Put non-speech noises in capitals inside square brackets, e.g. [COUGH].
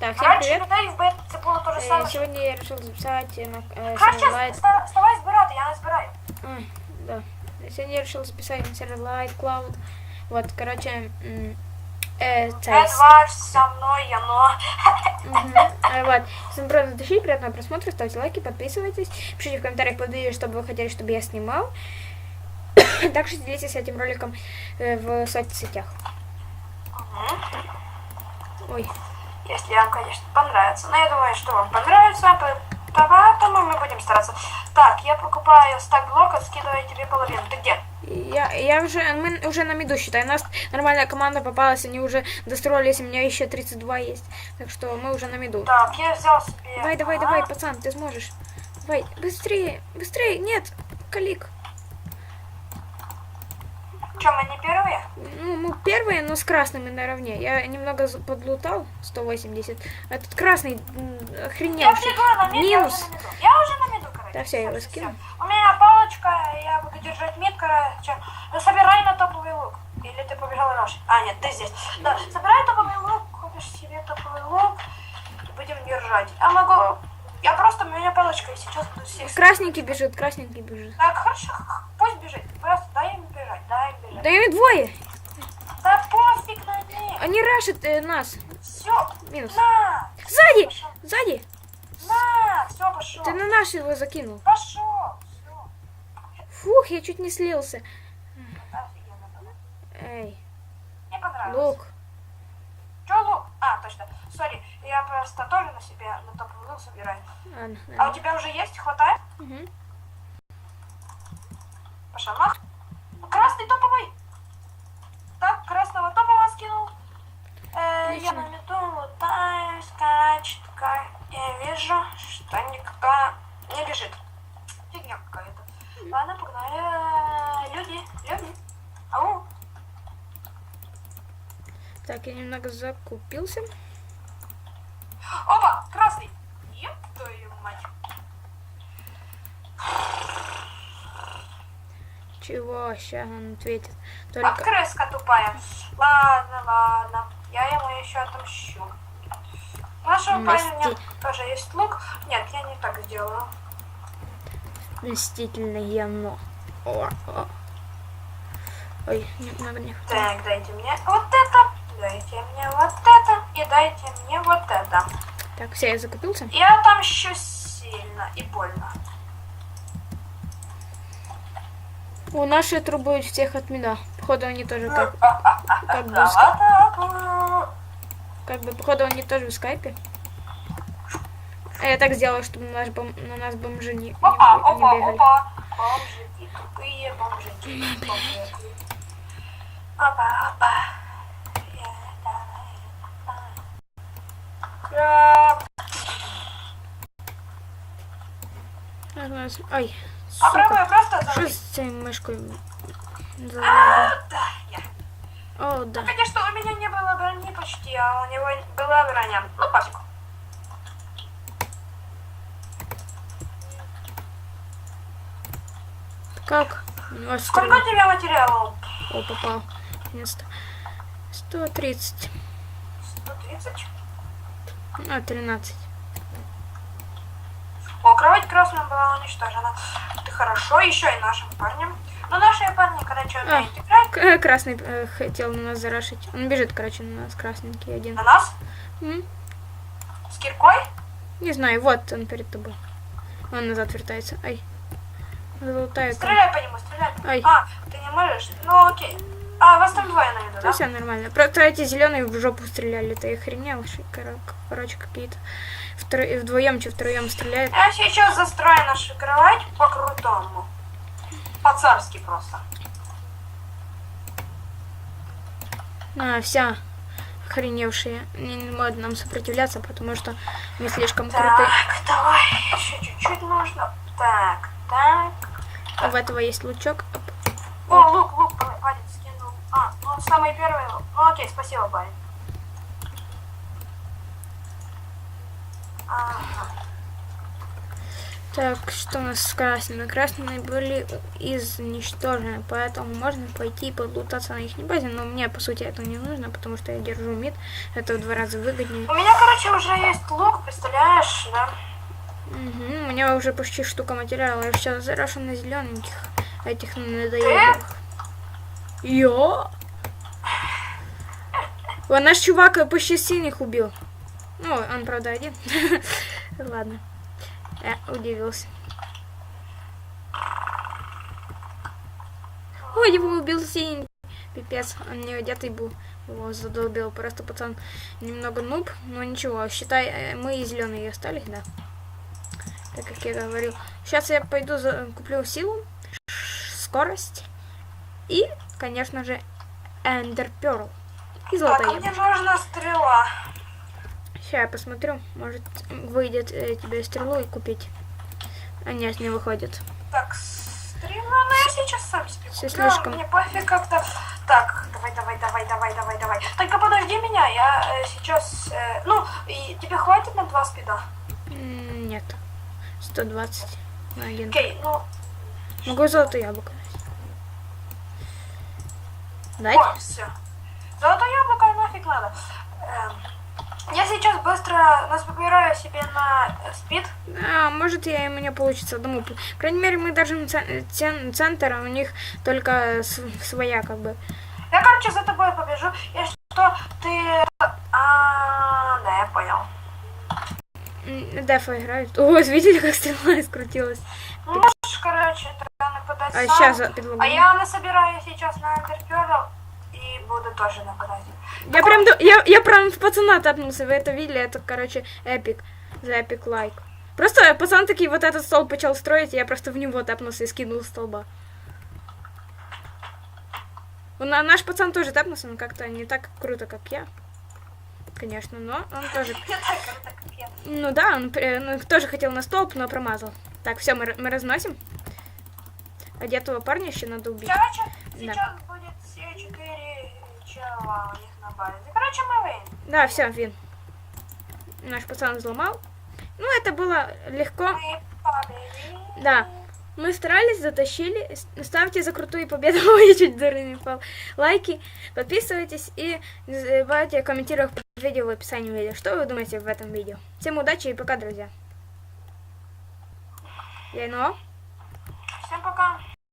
Так, всем Раніше привет. людей вбити це було те ж Э, саме. Сегодня я решил записать э, на э, сервер Light. ста- ставай збирати, я не збираю. Да. Сегодня я решил записать на сервер Light Cloud. Вот, короче, э, цей с- Едвард со мною, яно. Мгм. Э, Вот. Всем привет, души, приятного просмотра, ставьте лайки, подписывайтесь, пишите в комментариях под видео, что бы вы хотели, чтобы я снимал. [COUGHS] Также делитесь этим роликом э, в соцсетях. Ой, Если вам, конечно, понравится. Но я думаю, что вам понравится, по- поэтому мы будем стараться. Так, я покупаю стак блока, скидываю тебе половину. Ты где? я, я уже, мы уже на меду считай, у нас нормальная команда попалась, они уже достроились, у меня еще 32 есть, так что мы уже на меду. Так, я взял себе... Давай, давай, Ага. давай, пацан, ты сможешь. Давай, быстрее, быстрее, нет, калик. Мы не первые? Первые, но с красными наравне. Я немного подлутал, 180. Этот красный Я охреневший. мид, я уже Минус. Я уже на миду, короче. Да, всё, я его скину. У меня палочка, я буду держать мид, короче. Ну, собирай на топовый лук. Или ты побежал раньше? А, нет, ты здесь. Да, собирай топовый лук, купишь себе топовый лук. и Будем держать. Я могу... Я просто, у меня палочка, и сейчас буду всех... Красненький бежит, красненький бежит. Так, хорошо, пусть бежит. Просто дай им бежать, дай им бежать. Да ими двое. Да пофиг на них. Они рашат э, нас. Все, Минус. на, Сзади, пошел. сзади. на, все, пошел. Ты на наш его закинул. Пошел, все. Фух, я чуть не слился. Эй, Мне понравилось. лук. Че лук? А, точно. Сори, я просто тоже на себе на топовый лук собираю. Ладно, А у ладно. тебя уже есть? Хватает? Мгм. Пошел нах. Ну, Красный топовый. Так, красного топового скинул. Э, я Отлично. на мету лутаю, скачет, как я вижу, что никто не бежит. Фигня какая-то. Ладно, погнали. Люди, люди. Ау. Так, я немного закупился. Опа, красный. Еп, твою мать. Чего? Сейчас он ответит. А Только... крыска тупая. Ладно, ладно. Я ему еще отомщу. У нашего парня у меня Мсти. тоже есть лук. Нет, я не так сделаю. Мстительное яно. О, о. Ой, немного не хватает. Так, дайте мне вот это. Дайте мне вот это. И дайте мне вот это. Так, все, я закупился. Я отомщу сильно и больно. О, наши трубуют всех от меня. Походу они тоже как, как бы, в как бы, походу они тоже в скайпе. А я так сделала, чтобы на, наш бом- на нас бомжи не, не, Опа, не опа, бегали. опа. Бомжики, тупые бомжики. бомжики. Опа, опа. Я- А, Ой, Попробую сука. просто Что с этой мышкой? А, да, я. О, да. Конечно, у меня не было брони почти, а у него была броня. Ну, пофиг. Как? Сколько у тебя материалов? О, попал. Место. 130. 130. А, 13. О, кровать красная была уничтожена. Ты хорошо, еще и нашим парням. Но наши парни, короче, умеют играть. К- э, Красный э, хотел на нас зарашить. Он бежит, короче, на нас красненький один. На нас? М? С киркой? Не знаю, вот он перед тобой. Он назад вертается. Ай. Там. Стреляй по нему, стреляй. Ай. А, ты не можешь? Ну, окей. А, вас там двое на виду, Да да? все нормально. Просто эти зеленые в жопу стреляли. Ты охренел? Короче, какие-то. Втро... Вдвоем, че втроем стреляют. Я сейчас застрою нашу кровать по-крутому. По-царски просто. А, вся охреневшие. Не, не могут нам сопротивляться, потому что мы слишком крутые. Так, давай, еще чуть-чуть нужно. Так, так. В этого есть лучок. Оп. О, лук, лук, па- парень скинул. А, ну самый первый. Ну окей, спасибо, парень. Ага. Так, что у нас с красными? Красные были изничтожены, поэтому можно пойти подлутаться на их базе, но мне, по сути, это не нужно, потому что я держу мид, это в два раза выгоднее. У меня, короче, уже есть лук, представляешь, да? Мгм, у меня уже почти штука материала, я сейчас зарашу на зелененьких, этих надоедливых. Я? Вон наш чувак почти синих убил. Ну, он, правда, один. [LAUGHS] Ладно. Я удивился. Ой, его убил синий. Пипец, он не одетый был. Его задолбил. Просто пацан немного нуб, но ничего. Считай, э, мы и зеленые остались, да. Так как я говорил. Сейчас я пойду за, куплю силу, скорость и, конечно же, Эндер Перл. И Так, золото а мне нужна стрела. Сейчас я посмотрю. Может, выйдет э, тебе стрелу и купить. А нет, не выходит. Так, стрела, ну я сейчас сам себе Всё куплю, слишком. Мне пофиг как-то. Так, давай, давай, давай, давай, давай, давай. Только подожди меня, я э, сейчас... э, ну, и тебе хватит на два спида? Нет. 120 на один. Окей, ну, Могу золотое яблоко. Дать? Ой, все. Золотое яблоко нафиг надо. Эм, я сейчас быстро насобираю себе на спид. А, может, я ему не получится одному. По крайней мере, мы даже центр, а у них только своя, как бы. Я, короче, за тобой побежу. Если что, ты... А, да, я понял. Дефа играют. О, [LAUGHS] видели, как стрела скрутилась? Можешь, короче, тогда нападать А сам. сейчас. А я насобираю сейчас на и буду тоже нападать. Я прям, я, я прям в пацана тапнулся, вы это видели, это, короче, эпик, за эпик лайк. Просто пацан такие вот этот стол начал строить, и я просто в него тапнулся и скинул столба. Он- а наш пацан тоже тапнулся, но как-то не так круто, как я. Конечно, но он тоже... [LAUGHS] Ну да, он э, ну, тоже хотел на столб, но промазал. Так, все, мы, мы разносим. Одетого парня еще надо убить. Короче, Да. сейчас будет все четыре чела у них на базе. Короче, мы выйдем. Да, все, Вин. Наш пацан взломал. Ну, это было легко. Мы победили. Да. Мы старались, затащили. Ставьте за крутую победу. [LAUGHS] Ой, я чуть дыры не впал. Лайки, подписывайтесь и не забывайте комментировать под видео в описании видео. Что вы думаете в этом видео? Всем удачи и пока, друзья. Я Ино. Всем пока.